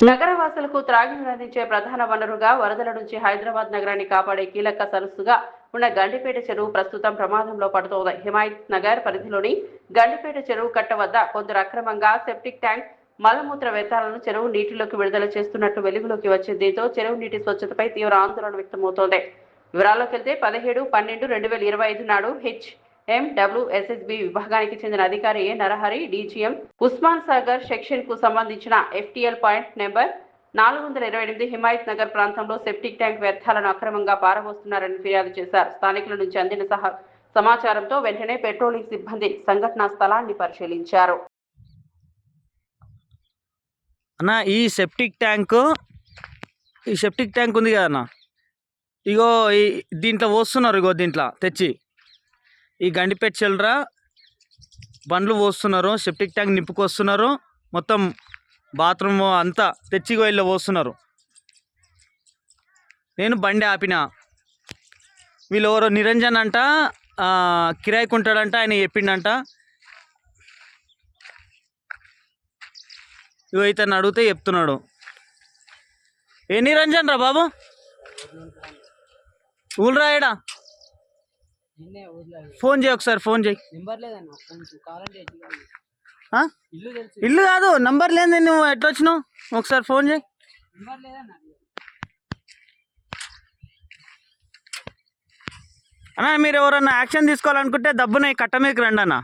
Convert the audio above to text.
నగరవాసులకు త్రాగునీరు అందించే ప్రధాన వనరుగా వరదల నుంచి హైదరాబాద్ నగరాన్ని కాపాడే కీలక సరస్సుగా ఉన్న గండిపేట చెరువు ప్రస్తుతం ప్రమాదంలో పడుతోంది. హిమాయత్ నగర్ పరిధిలోని గండిపేట చెరువు కట్ట వద్ద కొందరు అక్రమంగా సెప్టిక్ ట్యాంక్ మలమూత్ర వ్యర్థాలను చెరువు నీటిలోకి విడుదల చేస్తున్నట్టు వెలుగులోకి వచ్చింది దీంతో చెరువు నీటి స్వచ్ఛతపై తీవ్ర ఆందోళన వ్యక్తమవుతోంది. వివరాల్లోకి వెళ్తే పదిహేడు పన్నెండు రెండు వేల ఇరవై ఐదు నాడు హెచ్ ఎండబ్ల్యూఎస్ఎస్బి విభాగానికి చెందిన అధికారి ఏ నరహరి డీజీఎం ఉస్మాన్ సాగర్ సెక్షన్కు సంబంధించిన ఎఫ్టీఎల్ పాయింట్ నెంబర్ నాలుగు వందల ఇరవై ఎనిమిది హిమాయత్ నగర్ ప్రాంతంలో సెప్టిక్ ట్యాంక్ వ్యర్థాలను అక్రమంగా పారబోస్తున్నారని ఫిర్యాదు చేశారు. స్థానికుల నుంచి అందిన సహా సమాచారంతో వెంటనే పెట్రోలింగ్ సిబ్బంది సంఘటనా స్థలాన్ని పరిశీలించారు. అన్న ఈ సెప్టిక్ ట్యాంక్ ఈ సెప్టిక్ ట్యాంక్ ఉంది కదా అన్న? ఇగో ఈ దీంట్లో పోస్తున్నారు ఇగో దీంట్లో తెచ్చి. ఈ గండిపేట చిల్లర బండ్లు పోస్తున్నారు సెప్టిక్ ట్యాంక్ నింపుకొస్తున్నారు మొత్తం బాత్రూమ్ అంతా తెచ్చి వెళ్ళి పోస్తున్నారు. నేను బండి ఆపిన. వీళ్ళు ఎవరో నిరంజన్ అంట కిరాయికి ఉంటాడంట ఆయన చెప్పిండంట. ఇవైతే ఇతను అడిగితే చెప్తున్నాడు. ఏ నిరంజన్ రా బాబు? ఊళ్ళు రాయడా? ఫోన్ చేయి ఒకసారి ఫోన్ చేయి? ఇల్లు కాదు నంబర్ లేదు నువ్వు ఎట్లా వచ్చినావు? ఒకసారి ఫోన్ చేయి. అన్న మీరు ఎవరన్నా యాక్షన్ తీసుకోవాలనుకుంటే దబ్బున ఈ కట్ట మీకు రండి అన్న